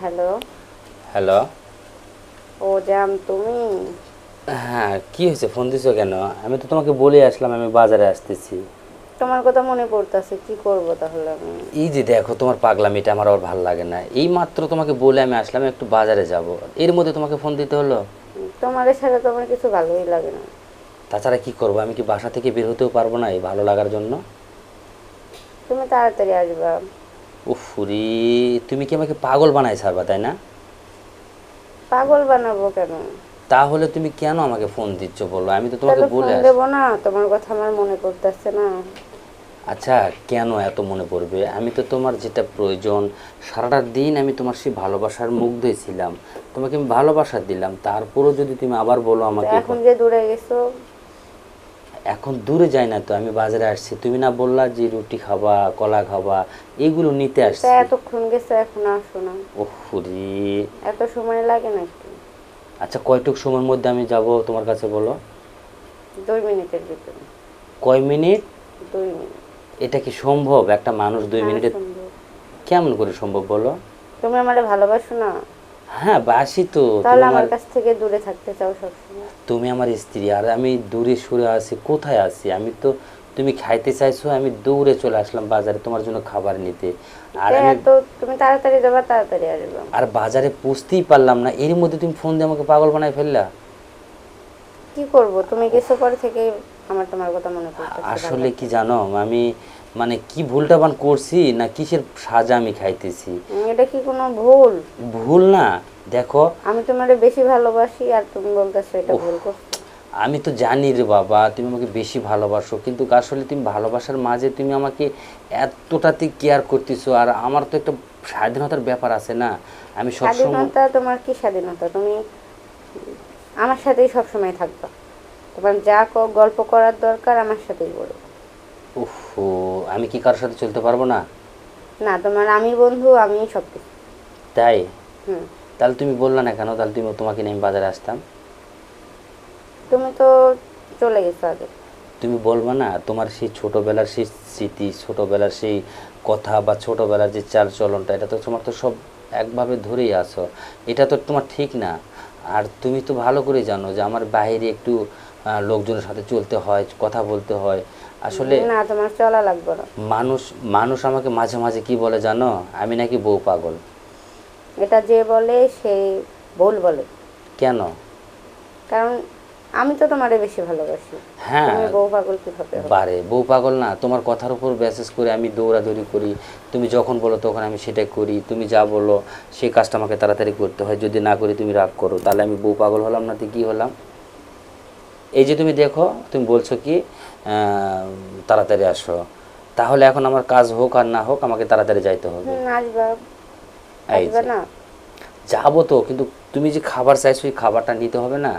Hello. Hello. ও জাম তুমি? হ্যাঁ কি হয়েছে? ফোন দিছো কেন? আমি তো তোমাকে বলে আসলাম আমি বাজারে আসতেছি। তোমার কথা মনে পড়তেছে কি করব তাহলে আমি? এই যে দেখো তোমার পাগলামিটা আমার আর ভালো লাগে না। এই মাত্র তোমাকে বলে আমি আসলাম একটু বাজারে যাব। এর মধ্যে তোমাকে ফোন দিতে হলো? তোমার ছাড়া তো আমার কিছু ভালোই লাগে না। তাছাড়া কি করব? আমি কি বাসা থেকে বের হতেও পারব না এই ভালো লাগার জন্য? তুমি তাড়াতাড়ি আসবা। উফুরি তুমি কি আমাকে পাগল বানাই ছাড়বা তাই না? পাগল বানাবো কেন? তাহলে তুমি কেন আমাকে ফোন দিচ্ছ বলো? আমি তো তোমাকে ফোন বলে আস- দেবো না তোমার কথা আমার মনে পড়তেছে না। আচ্ছা কেন এত মনে পড়বে? আমি তো তোমার যেটা প্রয়োজন সারাটা দিন আমি তোমার সেই ভালোবাসার মুগ্ধই ছিলাম তোমাকে আমি ভালোবাসা দিলাম তারপরও যদি তুমি আবার বলো আমাকে এখন যে দূরে গেছো এখন দূরে যাই না তো আমি বাজারে আসছি। তুমি না বললা যে রুটি খাবা কলা খাবা এগুলো নিতে তা আসছি। এতক্ষণ গেছে এখন আসো না। ওহরি। এত সময় লাগে নাকি আচ্ছা কয়টুক সময়ের মধ্যে আমি যাব তোমার কাছে বলো? দুই মিনিটের ভিতরে। কয় মিনিট? দুই মিনিট। এটা কি সম্ভব? একটা মানুষ দুই হ্যাঁ, মিনিটে কেমন করে সম্ভব বলো? তুমি আমারে ভালোবাসো না? হ্যাঁ বাসি তো তাহলে আমার কাছ থেকে দূরে থাকতে চাও সবসময়। তুমি আমার স্ত্রী আর আমি দূরে সরে আছি কোথায় আছি? আমি তো তুমি খাইতে চাইছো আমি দৌড়ে চলে আসলাম বাজারে তোমার জন্য খাবার নিতে। আর তো আমি এত তুমি তাড়াতাড়ি যাবা তাড়াতাড়ি আসবা। আর বাজারে পৌঁছতেই পারলাম না এর মধ্যে তুমি ফোন দিয়ে আমাকে পাগল বানাই ফেললা। কি করব? তুমি কিছু পরে থেকে আমার তোমার কথা মনে পড়তেছে আসলে কি জানো আমি মানে কি ভুলটা বান করছি না কিসের সাজা আমি খাইতেছি? এটা কি কোনো ভুল? ভুল না দেখো। আমি তোমারে বেশি ভালোবাসি আর তুমি বলতেছো এটা ভুল করছ। আমি তো জানি রে বাবা তুমি আমাকে বেশি ভালোবাসো কিন্তু আসলে তুমি ভালোবাসার মাঝে তুমি আমাকে এতটাতে কেয়ার করতেছো আর আমার তো একটা স্বাধীনতার ব্যাপার আছে না আমি সবসময় স্বাধীনতা তোমার কি স্বাধীনতা? তুমি আমার সাথেই সবসময় থাকবা। তোমার যা ক- গল্প করার দরকার আমার সাথেই করো উফ আমি কি কারোর সাথে চলতে পারব না? না তোমার আমি বন্ধু আমি সব কিছু তাই? হুম। তাহলে তুমি বললা না কেন? তাহলে তুমি তোমাকে নিয়ে আমি বাজারে আসতাম। তুমি তো চলে গেছো আগে। তুমি বলবা না তোমার সেই ছোটবেলার সেই স্মৃতি ছোটবেলার সেই কথা বা ছোটবেলার যে চাল চলনটা এটা তো তোমার তো সব একভাবে ধরেই আছো। এটা তো তোমার ঠিক না। আর তুমি তো ভালো করে জানো যে আমার বাইরে একটু লোকজনের সাথে চলতে হয় কথা বলতে হয়। আসলে না তোমার চলা লাগবে না। মানুষ মানুষ আমাকে মাঝে মাঝে কি বলে জানো? আমি নাকি বউ পাগল। এটা যে বলে সে ভুল বলে। কেন? কারণ আমি তো তোমারে বেশি ভালোবাসি। হ্যাঁ। তুমি বউ পাগল কীভাবে হবে? বারে বউ পাগল না। তোমার কথার উপর ব্যাসেস করে আমি দৌড়াদৌড়ি করি। তুমি যখন বলো তখন আমি সেটা করি। তুমি যা বলো সেই কাজটা আমাকে তাড়াতাড়ি করতে হয়। যদি না করি তুমি রাগ করো। তাহলে আমি বউ পাগল হলাম না তো কি হলাম? এই যে তুমি দেখো তুমি বলছো কি তাড়াতাড়ি আসো। তাহলে এখন আমার কাজ হোক আর না হোক আমাকে তাড়াতাড়ি যাইতে হবে। যাব তো কিন্তু তুমি যে খাবার চাইছো খাবারটা নিতে হবে না?